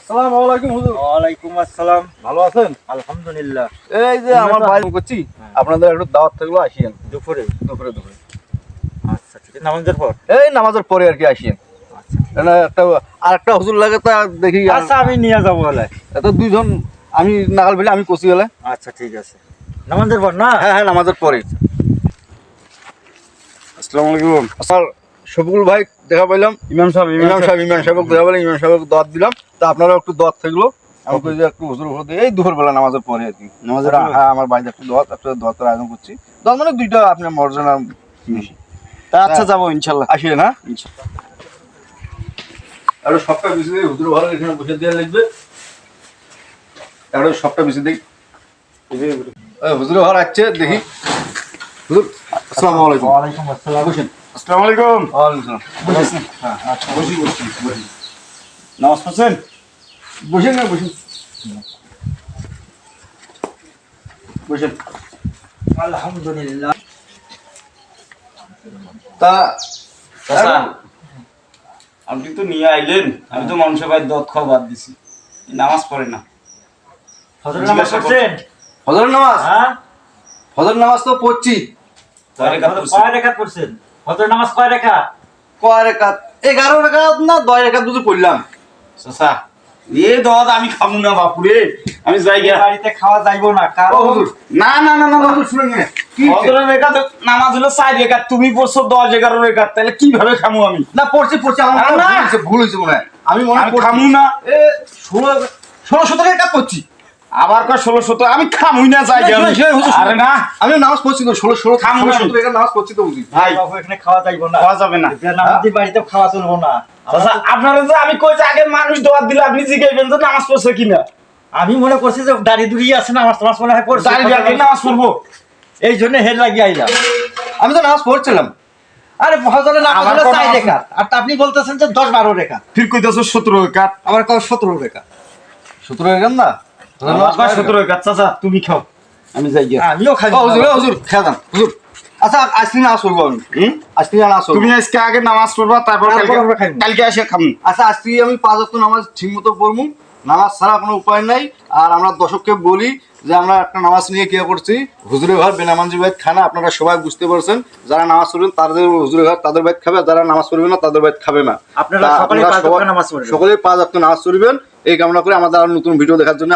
আসসালামু আলাইকুম হুজুর। আসসালাম। ভালো আছেন? আলহামদুলিল্লাহ। এই যে আমার ভাই করছি আপনাদের একটু দাওয়াত থাকল আসিয়েন। দুপুরে দুপুরে দুপুরে। আচ্ছা ঠিক আছে। নামাজের পর? এই নামাজের পরে আর কি আসিয়েন। না একটা আর একটা হুজুর লাগে তা দেখি আচ্ছা আমি নিয়ে যাব বলে এত দুইজন আমি নাগাল ফেলে আমি কষি গেলে আচ্ছা ঠিক আছে। নামাজের পর না? হ্যাঁ হ্যাঁ নামাজের পরে। আসসালামু আলাইকুম। স্যার শফিকুল ভাই দেখা পাইলাম। ইমাম সাহেব ইমাম সাহেব ইমাম সাহেব দেখা পেলাম ইমাম সাহেব দাওয়াত দিলাম। তা আপনারা একটু দাওয়াত থাকল। আমি কই যে একটু হুজুর হুজুর এই দুপুর বেলা নামাজের পরে আর কি। নামাজের হ্যাঁ আমার বাড়িতে একটু দাওয়াত একটা দাওয়াতের আয়োজন করছি। দাওয়াত মানে দুইটা আপনার মর্যাদা বেশি তা আচ্ছা যাব ইনশাল্লাহ। আসিয়ে না আর সবটা বেশি দিই হুজুর ভালো এখানে বসে দিয়ে লিখবে তারপরে সবটা বেশি দিই হুজুর ভালো আছে দেখি। হুজুর আসসালামু আলাইকুম। ওয়ালাইকুম আসসালাম। বসেন। আসসালামু আলাইকুম। ওয়ালাইকুম আসসালাম। বসেন। হ্যাঁ আচ্ছা বসি বসি বসি। নামাজ পড়ছেন? বসেন না বসেন। বসেন। আলহামদুলিল্লাহ। তা আপনি তো নিয়ে আইলেন। আমি তো মানুষের বাড়ির দত খাওয়া বাদ দিছি। নামাজ পড়ে না। ফজর নামাজ পড়ছেন? ফজর নামাজ? হ্যাঁ? ফজর নামাজ তো পড়ছি। কয় রেখাত পড়ছেন? কয় রেখাত পড়ছেন ফজর নামাজ কয় রেখা কয় রেখাত? এগারো রেখাত না দশ রেখাত দুটো পড়লাম। চাচা, এ দত আমি খাব না বাপুরে। আমি যাই গিয়া বাড়িতে খাওয়া যাইবো না না না না না ফজরের রেখাত নামাজ হলো চার রেখাত। তুমি পড়ছো দশ এগারো রেখাত তাহলে কীভাবে খামু আমি? না পড়ছি পড়ছি আমার। ভুল হয়েছে, ভুল হয়েছে মনে হয়। আমি মনে হয় খামু না। এ ষোলো ষোলো সতেরো রেখাত পড়ছি। আবার কয় ষোলো সতেরো আমি খামুই না যাই আরে না। আমি নামাজ পড়ছি তো ষোলো ষোলো খামু ষোলো না আমি। সতেরো নামাজ পড়ছি তো বুঝি। ভাই এখানে খাওয়া যাইবো না। খাওয়া যাবে না। নামাজি বাড়িতে খাওয়া চলবো না। চাচা, আপনারা যে আমি কই যে আগে মানুষ দোয়াত দিলে আপনি জিগাইবেন যে নামাজ পড়ছে কিনা। আমি মনে করছি যে দাড়ি দুড়ি আছে না আমার নামাজ মনে হয় পড়ছে। রেখাত নামাজ পড়ব। এই জন্য হেড লাগিয়ে আইলাম। আমি তো নামাজ পড়ছিলাম। আরে ফজরের নামাজ আমার হলো চার রেখা। আর তা আপনি বলতেছেন যে দশ বারো রেখা। ঠিক কইতেছো সতেরো রেখাত আমার কাউ সতেরো রেখা? সতেরো রেখাত না? রেখাত চাচা তুমি খাও। আমি যাই আমিও খাই। হুজুর হুজুর খেয়ে যান হুজুর। আচ্ছা আজকে নামাজ পড়ব আমি আজকে নামাজ পড়ব তুমি আজকে আগে নামাজ পড়বা তারপর তারপর কালকে আমরা খাইবো। কালকে এসে খামু আচ্ছা আজকে আমি পাঁচ অক্ট নামাজ ঠিক মতো পড়ব। নামাজ ছাড়া কোনো উপায় নাই। আর আমরা দর্শককে বলি যে আমরা একটা নামাজ নিয়ে কি করছি হুজুরের ঘর বেনামানজি বাইত খানা আপনারা সবাই বুঝতে পারছেন। যারা নামাজ পড়বেন তাদের হুজুরের ঘর তাদের বাইত খাবে। যারা নামাজ পড়বে না তাদের বাইত খাবে না। আপনারা তা সকলেই পাঁচ। অক্ট নামাজ পড়বেন। এই কামনা করে আমাদের নতুন ভিডিও দেখার জন্য